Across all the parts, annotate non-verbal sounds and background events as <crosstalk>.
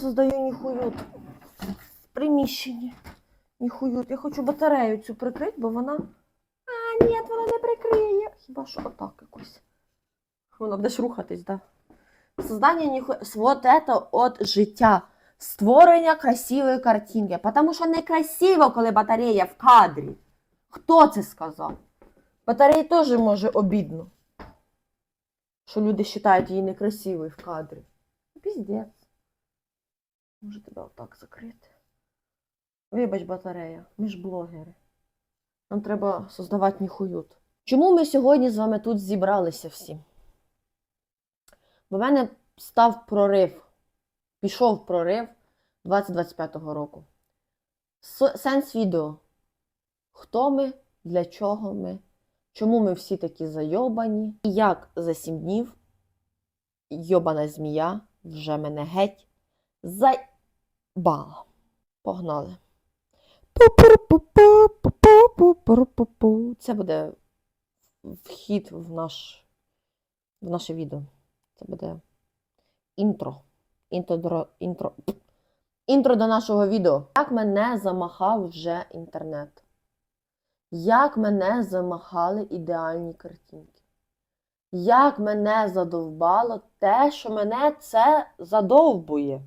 Создаю ніхуют в. Ніхуют. Я хочу батарею цю прикрити, бо вона. А, ні, вона не прикриє. Хіба що отак якось. Вона будеш рухатись? Да? Создання ніху... Вот это от життя. Створення красивої картинки. Потому що некрасиво, коли батарея в кадрі. Хто це сказав? Батареї теж може обідно. Що люди вважають її некрасивою в кадрі. Піздець. Може тебе отак закрити. Вибач, батарея, ми ж блогери. Нам треба создавати ніхуют. Чому ми сьогодні з вами тут зібралися всі? Бо в мене став прорив, пішов прорив 2025 року. Сенс відео. Хто ми, для чого ми, чому ми всі такі зайобані, і як за сім днів йобана змія вже мене геть заїбала. Погнали. Це буде вхід в, наш, в наше відео. Це буде інтро. Інтро, інтро. інтро до нашого відео. Як мене замахав вже інтернет. Як мене замахали ідеальні картинки. Як мене задовбало те, що мене це задовбує.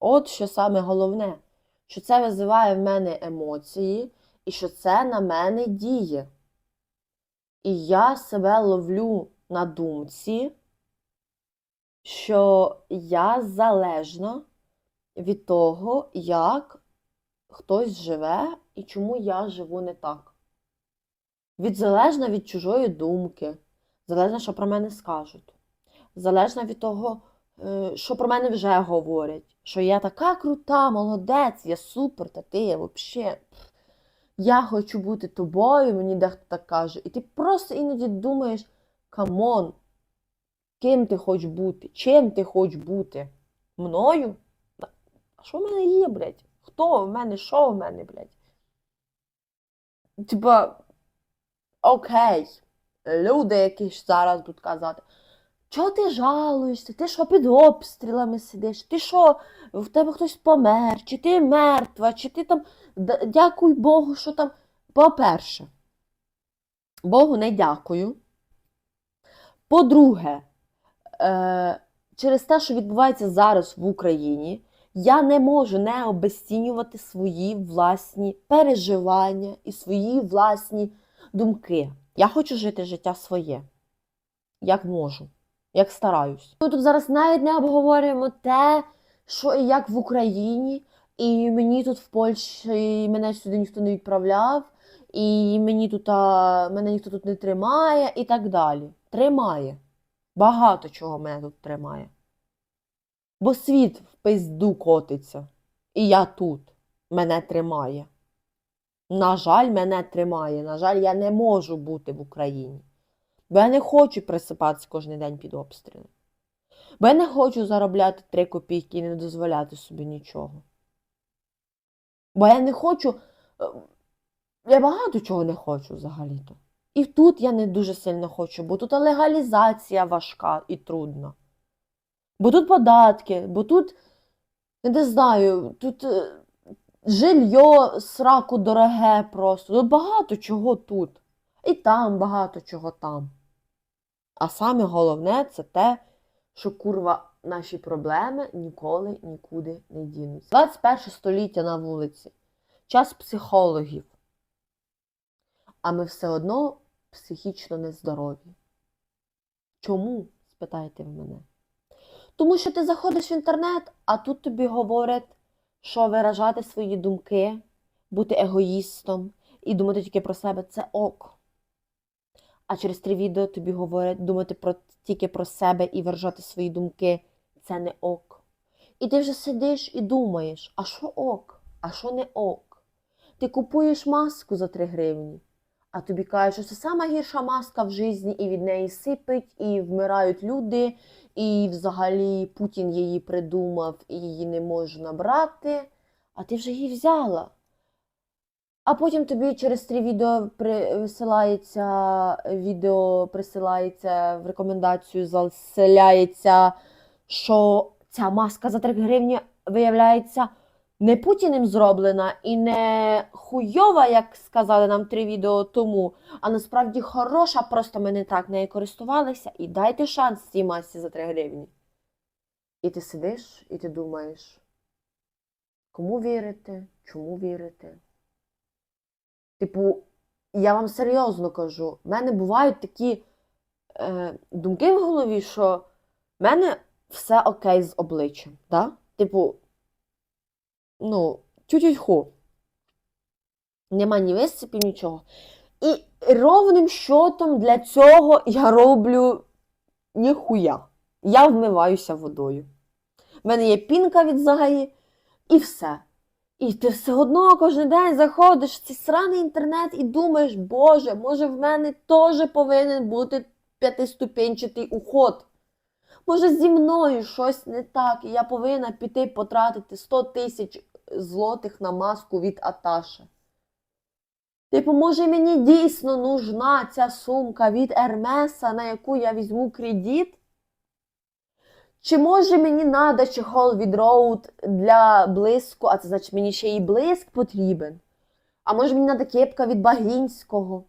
От що саме головне, що це визиває в мене емоції, і що це на мене діє. І я себе ловлю на думці, що я залежна від того, як хтось живе і чому я живу не так. Від залежна від чужої думки, залежна, що про мене скажуть. Залежна від того, що про мене вже говорять, що я така крута, молодець, я супер, та ти я взагалі. Я хочу бути тобою, мені дехто так каже. І ти просто іноді думаєш, камон, ким ти хочеш бути? Чим ти хочеш бути? Мною? А що в мене є, блядь? Хто в мене? Що в мене, блядь? Типа, окей, люди, які зараз будуть казати, чого ти жалуєшся? Ти що під обстрілами сидиш? Ти що, в тебе хтось помер? Чи ти мертва? Чи ти там. Дякуй Богу, що там. По-перше, Богу не дякую. По-друге, е, через те, що відбувається зараз в Україні, я не можу не обесцінювати свої власні переживання і свої власні думки. Я хочу жити життя своє, як можу, як стараюсь. Ми тут зараз навіть не обговорюємо те, що і як в Україні, і мені тут в Польщі мене сюди ніхто не відправляв, і мені тут а, мене ніхто тут не тримає, і так далі. Тримає. Багато чого мене тут тримає. Бо світ в пизду котиться. І я тут. Мене тримає. На жаль, мене тримає. На жаль, я не можу бути в Україні. Бо я не хочу присипатися кожен день під обстріли. Бо я не хочу заробляти три копійки і не дозволяти собі нічого. Бо я не хочу. е, Я багато чого не хочу взагалі-то. І тут я не дуже сильно хочу, бо тут легалізація важка і трудна. Бо тут податки, бо тут, не знаю, тут е, жилье сраку дороге просто. Тут багато чого тут. І там багато чого там. А саме головне це те, що курва наші проблеми ніколи нікуди не дінуться. 21 століття на вулиці. Час психологів. А ми все одно психічно нездорові. Чому? спитаєте в мене. Тому що ти заходиш в інтернет, а тут тобі говорять, що виражати свої думки, бути егоїстом і думати тільки про себе це ок. А через три відео тобі говорять думати про, тільки про себе і виражати свої думки це не ок. І ти вже сидиш і думаєш, а що ок, а що не ок. Ти купуєш маску за 3 гривні, а тобі кажуть, що це сама гірша маска в житті, і від неї сипить, і вмирають люди, і взагалі Путін її придумав, і її не можна брати, а ти вже її взяла. А потім тобі через три відео присилається відео присилається в рекомендацію, заселяється, що ця маска за 3 гривні виявляється, не Путіним зроблена і не хуйова, як сказали нам три відео тому, а насправді хороша, просто ми не так нею користувалися. І дайте шанс цій масці за 3 гривні. І ти сидиш, і ти думаєш, кому вірити, чому вірити? Типу, я вам серйозно кажу, в мене бувають такі е, думки в голові, що в мене все окей з обличчям. Да? Типу, ну, тю-тю-ху. Нема ні висипів, нічого. І ровним щотом для цього я роблю ніхуя. Я вмиваюся водою. У мене є пінка від загаї, і все. І ти все одно кожен день заходиш в цей сраний інтернет і думаєш, Боже, може в мене теж повинен бути п'ятиступенчатий уход. Може, зі мною щось не так, і я повинна піти потратити 100 тисяч злотих на маску від Аташа. Типу, може, мені дійсно нужна ця сумка від Ермеса, на яку я візьму кредит? Чи може мені надо чехол від Роуд для блиску, а це значить мені ще і блиск потрібен? А може мені надо кепка від Багінського?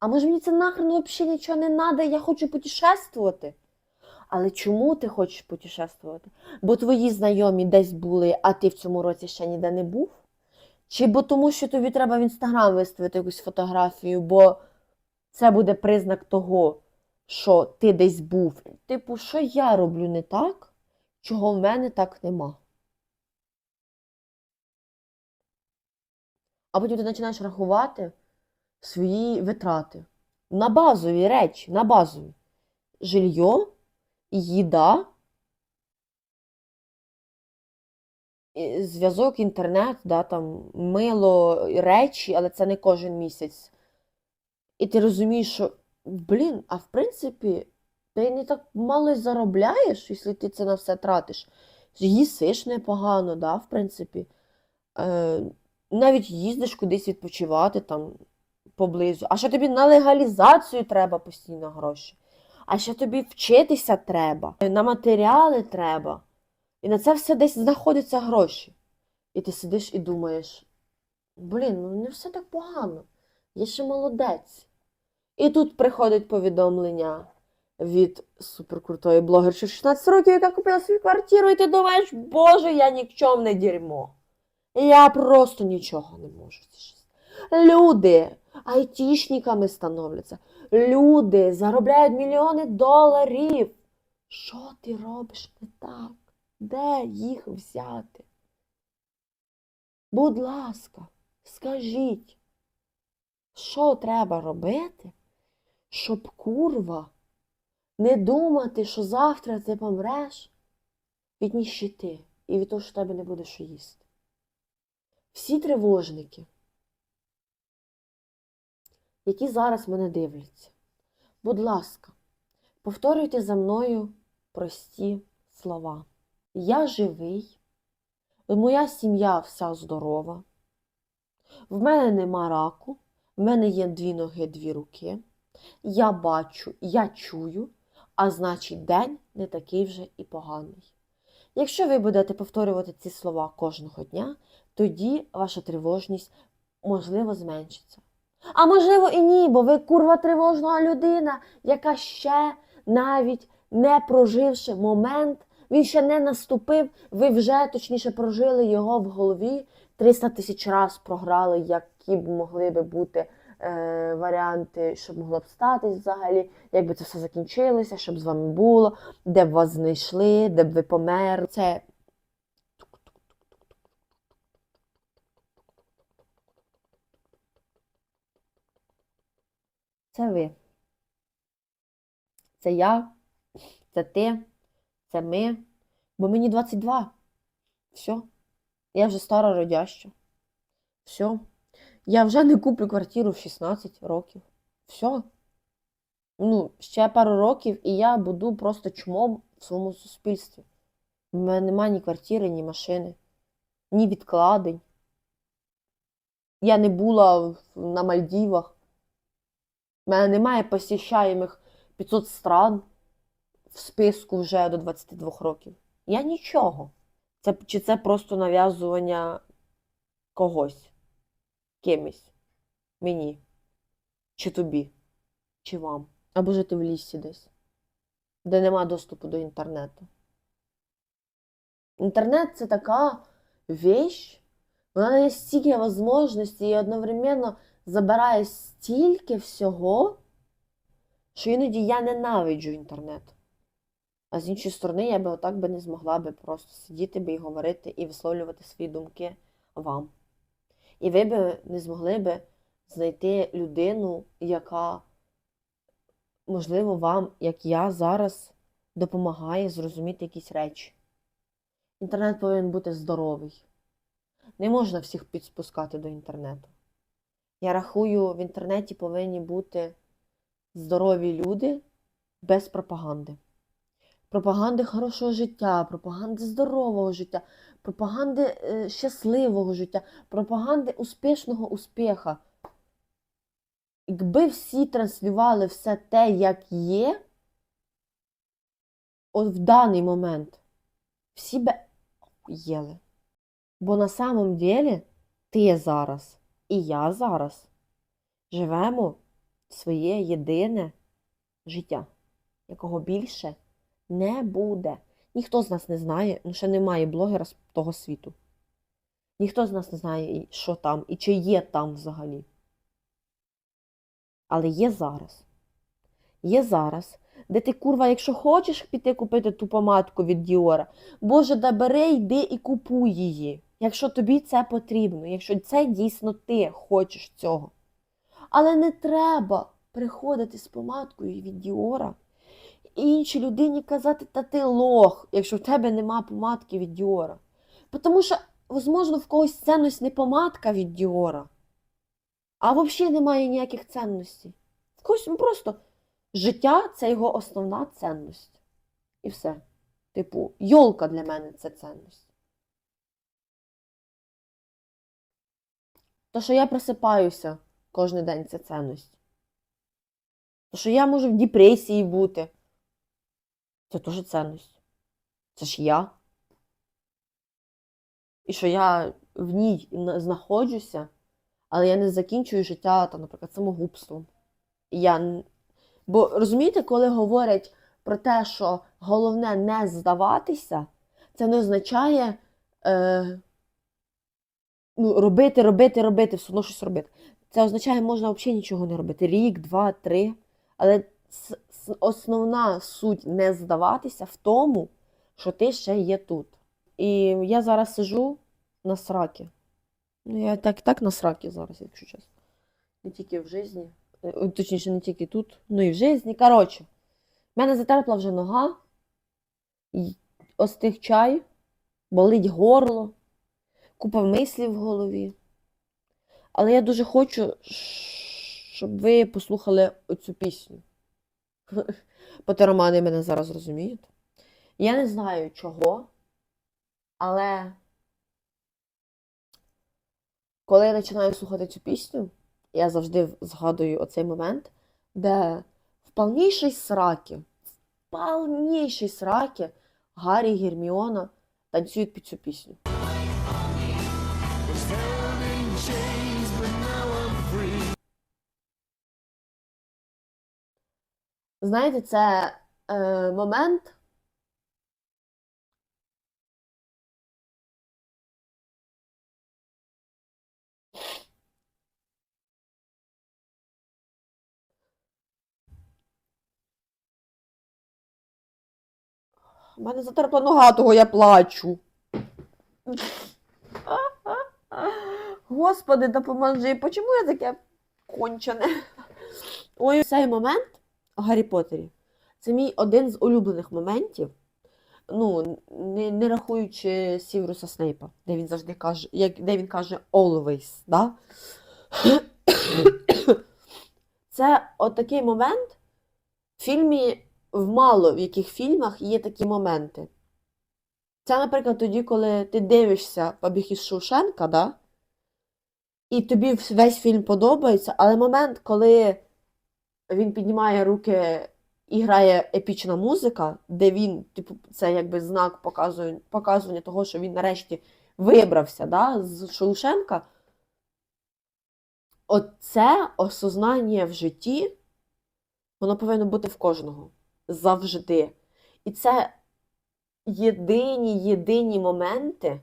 А може мені це нахрен взагалі нічого не надо, я хочу путешествувати? Але чому ти хочеш путешествувати? Бо твої знайомі десь були, а ти в цьому році ще ніде не був? Чи бо тому, що тобі треба в інстаграм виставити якусь фотографію, бо це буде признак того, що ти десь був. Типу, що я роблю не так, чого в мене так нема. А потім ти починаєш рахувати свої витрати на базові речі, на базові. Жилье, їда, зв'язок, інтернет, да, там, мило, речі, але це не кожен місяць. І ти розумієш, що, блін, а в принципі, ти не так мало заробляєш, якщо ти це на все тратиш. Їсиш непогано, да, в принципі. Е, навіть їздиш кудись відпочивати там поблизу. А ще тобі на легалізацію треба постійно гроші. А ще тобі вчитися треба, на матеріали треба. І на це все десь знаходяться гроші. І ти сидиш і думаєш: блін, ну не все так погано. Я ще молодець. І тут приходить повідомлення від суперкрутої блогерші 16 років, яка купила свою квартиру, і ти думаєш, боже, я нікчомне дерьмо. Я просто нічого не можу. Люди айтішниками становляться. Люди заробляють мільйони доларів. Що ти робиш не так? Де їх взяти? Будь ласка, скажіть, що треба робити, щоб курва не думати, що завтра ти помреш від ніщити і від того, що тебе не буде що їсти. Всі тривожники, які зараз мене дивляться, будь ласка, повторюйте за мною прості слова. Я живий, моя сім'я вся здорова, в мене нема раку, в мене є дві ноги, дві руки. Я бачу, я чую, а значить, день не такий вже і поганий. Якщо ви будете повторювати ці слова кожного дня, тоді ваша тривожність можливо зменшиться. А можливо і ні, бо ви курва тривожна людина, яка ще навіть не проживши момент, він ще не наступив, ви вже точніше прожили його в голові 300 тисяч разів програли, які б могли би бути е, варіанти, щоб могло б статись взагалі, як би це все закінчилося, щоб з вами було, де б вас знайшли, де б ви померли. Це Це ви. Це я, це ти, це ми. Бо мені 22. Все. Я вже стара родяща. Все. Я вже не куплю квартиру в 16 років. Все. Ну, ще пару років, і я буду просто чмом в своєму суспільстві. У мене немає ні квартири, ні машини, ні відкладень. Я не була на Мальдівах. У мене немає посіщаємих 500 стран в списку вже до 22 років. Я нічого. Це, чи це просто нав'язування когось, кимось, мені, чи тобі, чи вам. Або жити в лісі десь, де нема доступу до інтернету. Інтернет це така вещь, вона дає стільки можливостей і одновременно забирає стільки всього, що іноді я ненавиджу інтернет. А з іншої сторони, я би отак би не змогла би просто сидіти би і говорити і висловлювати свої думки вам. І ви би не змогли би знайти людину, яка, можливо, вам, як я зараз, допомагає зрозуміти якісь речі. Інтернет повинен бути здоровий. Не можна всіх підспускати до інтернету. Я рахую, в інтернеті повинні бути здорові люди без пропаганди. Пропаганди хорошого життя, пропаганди здорового життя, пропаганди е, щасливого життя, пропаганди успішного успіха. Якби всі транслювали все те, як є, от в даний момент, всі би їли. Бо на самом деле ти зараз і я зараз живемо своє єдине життя, якого більше не буде. Ніхто з нас не знає, ну ще немає блогера з того світу. Ніхто з нас не знає, що там, і чи є там взагалі. Але є зараз. Є зараз, де ти, курва, якщо хочеш піти купити ту помадку від Діора, Боже, да бери, йди і купуй її. Якщо тобі це потрібно, якщо це дійсно ти хочеш цього. Але не треба приходити з помадкою від Діора іншій людині казати, та ти лох, якщо в тебе нема помадки від Діора. Тому що, можливо, в когось цінність не помадка від Діора, а взагалі немає ніяких цінностей. В когось ну, просто життя це його основна цінність. І все. Типу, йолка для мене це цінність. То, що я просипаюся кожен день, це цінність. То, що я можу в депресії бути, це теж цінність. Це ж я. І що я в ній знаходжуся, але я не закінчую життя, там, наприклад, самогубством. Я... Бо розумієте, коли говорять про те, що головне не здаватися, це не означає е, ну, робити, робити, робити, все одно щось робити. Це означає, можна взагалі нічого не робити. Рік, два, три. Але основна суть не здаватися в тому, що ти ще є тут. І я зараз сижу на сракі. Ну, я так, так на сракі зараз, якщо чесно. Не тільки в житті. Е, Точніше, не тільки тут, ну і в житті. Коротше, в мене затерпла вже нога, остиг чай, болить горло, купа мислів в голові. Але я дуже хочу, щоб ви послухали оцю пісню. <laughs> Потеромани мене зараз розуміють. Я не знаю чого, але коли я починаю слухати цю пісню, я завжди згадую оцей момент, де в повнішій сракі, в повнішій сракі Гаррі і Герміона танцюють під цю пісню. Знаєте, це е, момент. У мене затерпла нога, того я плачу. Господи, допоможи, чому я таке кончене? Ой, цей момент Гаррі Поттері це мій один з улюблених моментів. Ну, не, не рахуючи Сівруса Снейпа, де він завжди каже, як, де він каже always, да? Це отакий момент в фільмі, в мало в яких фільмах є такі моменти. Це, наприклад, тоді, коли ти дивишся побіг із Шоушенка, да? і тобі весь фільм подобається, але момент, коли він піднімає руки і грає епічна музика, де він, типу, це якби знак показує, показування того, що він нарешті вибрався да, з Шоушенка. Оце осознання в житті, воно повинно бути в кожного завжди. І це єдині, єдині моменти,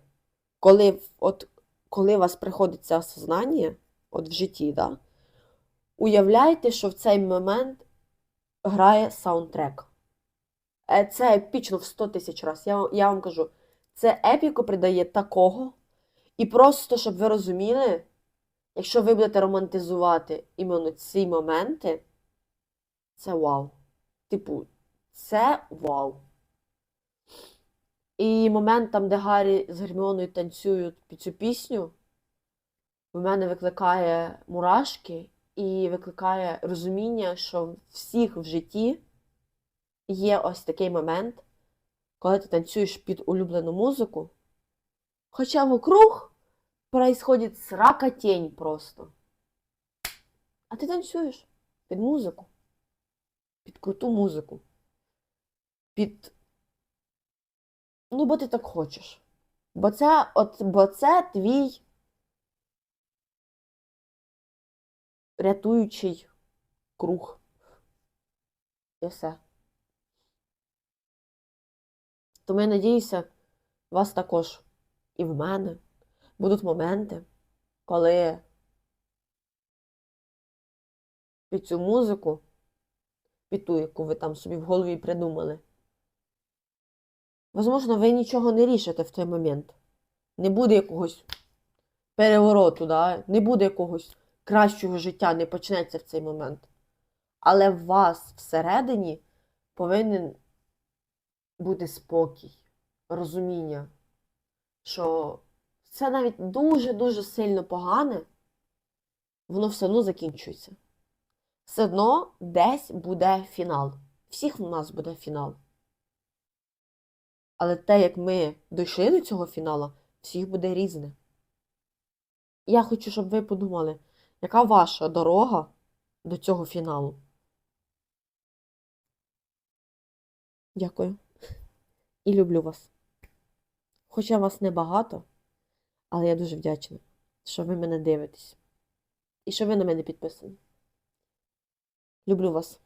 коли, от, коли у вас приходить це осознання, от в житті, да, уявляйте, що в цей момент грає саундтрек. Е, Це епічно в 100 тисяч разів. Я, я вам кажу, це епіку придає такого. І просто, щоб ви розуміли, якщо ви будете романтизувати іменно ці моменти, це вау. Типу, це вау. І момент там, де Гаррі з Герміоною танцюють під цю пісню, в мене викликає мурашки і викликає розуміння, що всіх в житті є ось такий момент, коли ти танцюєш під улюблену музику, хоча вокруг происходит сракотень просто. А ти танцюєш під музику, під круту музику, під. Ну, бо ти так хочеш. Бо це, от, бо це твій рятуючий круг. І все. Тому я надіюся, у вас також і в мене будуть моменти, коли під цю музику, під ту, яку ви там собі в голові придумали, Возможно, ви нічого не рішите в той момент. Не буде якогось перевороту, да? не буде якогось кращого життя, не почнеться в цей момент. Але в вас всередині повинен бути спокій, розуміння, що це навіть дуже-дуже сильно погане, воно все одно закінчується. Все одно десь буде фінал. Всіх у нас буде фінал. Але те, як ми дійшли до цього фіналу, всіх буде різне. Я хочу, щоб ви подумали, яка ваша дорога до цього фіналу. Дякую. І люблю вас. Хоча вас небагато, але я дуже вдячна, що ви мене дивитесь. І що ви на мене підписані. Люблю вас.